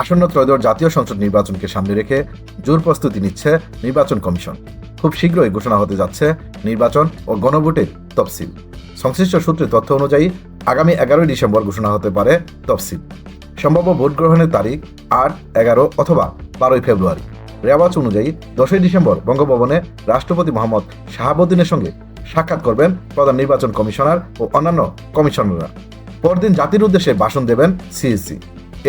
আসন্ন ত্রয়োদশ জাতীয় সংসদ নির্বাচনকে সামনে রেখে জোর প্রস্তুতি নিচ্ছে নির্বাচন কমিশন। খুব শীঘ্রই ঘোষণা হতে যাচ্ছে নির্বাচন ও গণভোটের তফসিল। সংশ্লিষ্ট সূত্রে তথ্য অনুযায়ী আগামী এগারোই ডিসেম্বর ঘোষণা হতে পারে তফসিল। সম্ভাব্য ভোট গ্রহণের তারিখ আট, এগারো অথবা বারোই ফেব্রুয়ারি। রেওয়াজ অনুযায়ী দশই ডিসেম্বর বঙ্গভবনে রাষ্ট্রপতি মোহাম্মদ শাহাবুদ্দিনের সঙ্গে সাক্ষাৎ করবেন প্রধান নির্বাচন কমিশনার ও অন্যান্য কমিশনাররা। পরদিন জাতির উদ্দেশ্যে ভাষণ দেবেন CSC.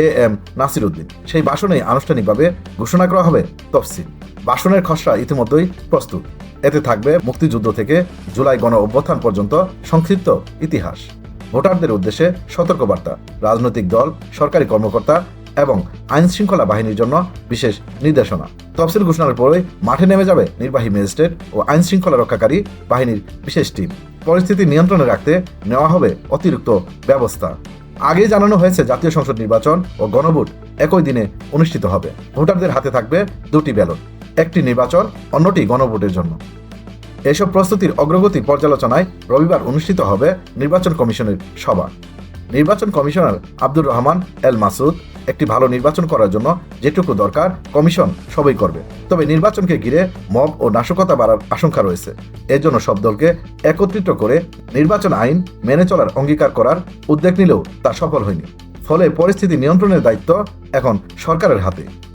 A M Nasir Uddin সেই ভাষণে আনুষ্ঠানিকভাবে ঘোষণা করা হবে তফসিল। ভাষণের খসড়া ইতিমধ্যেই প্রস্তুত। এতে থাকবে মুক্তিযুদ্ধ থেকে জুলাই গণ অভ্যুত্থান পর্যন্ত সংক্ষিপ্ত ইতিহাস। ভোটারদের উদ্দেশ্যে সতর্কবার্তা, রাজনৈতিক দল, সরকারি কর্মকর্তা এবং আইন শৃঙ্খলা বাহিনীর জন্য বিশেষ নির্দেশনা। তফসিল ঘোষণার পরে মাঠে নেমে যাবে নির্বাহী ম্যাজিস্ট্রেট ও আইন শৃঙ্খলা রক্ষাকারী বাহিনীর বিশেষ টিম। পরিস্থিতি নিয়ন্ত্রণে রাখতে নেওয়া হবে অতিরিক্ত ব্যবস্থা। আগেই জানানো হয়েছে জাতীয় সংসদ নির্বাচন ও গণভোট একই দিনে অনুষ্ঠিত হবে। ভোটারদের হাতে থাকবে দুটি ব্যালট, একটি নির্বাচন অন্যটি গণভোটের জন্য। এসব প্রস্তুতির অগ্রগতি পর্যালোচনায় রবিবার অনুষ্ঠিত হবে নির্বাচন কমিশনের সভা। নির্বাচন কমিশনার আব্দুর রহমান এল মাসুদ একটি ভালো নির্বাচন করার জন্য যেটুকু দরকার, কমিশন সবই করবে। তবে নির্বাচনকে ঘিরে মব ও নাশকতা বাড়ার আশঙ্কা রয়েছে। এজন্য সব দলকে একত্রিত করে নির্বাচন আইন মেনে চলার অঙ্গীকার করার উদ্যোগ নিলেও তা সফল হয়নি। ফলে পরিস্থিতি নিয়ন্ত্রণের দায়িত্ব এখন সরকারের হাতে।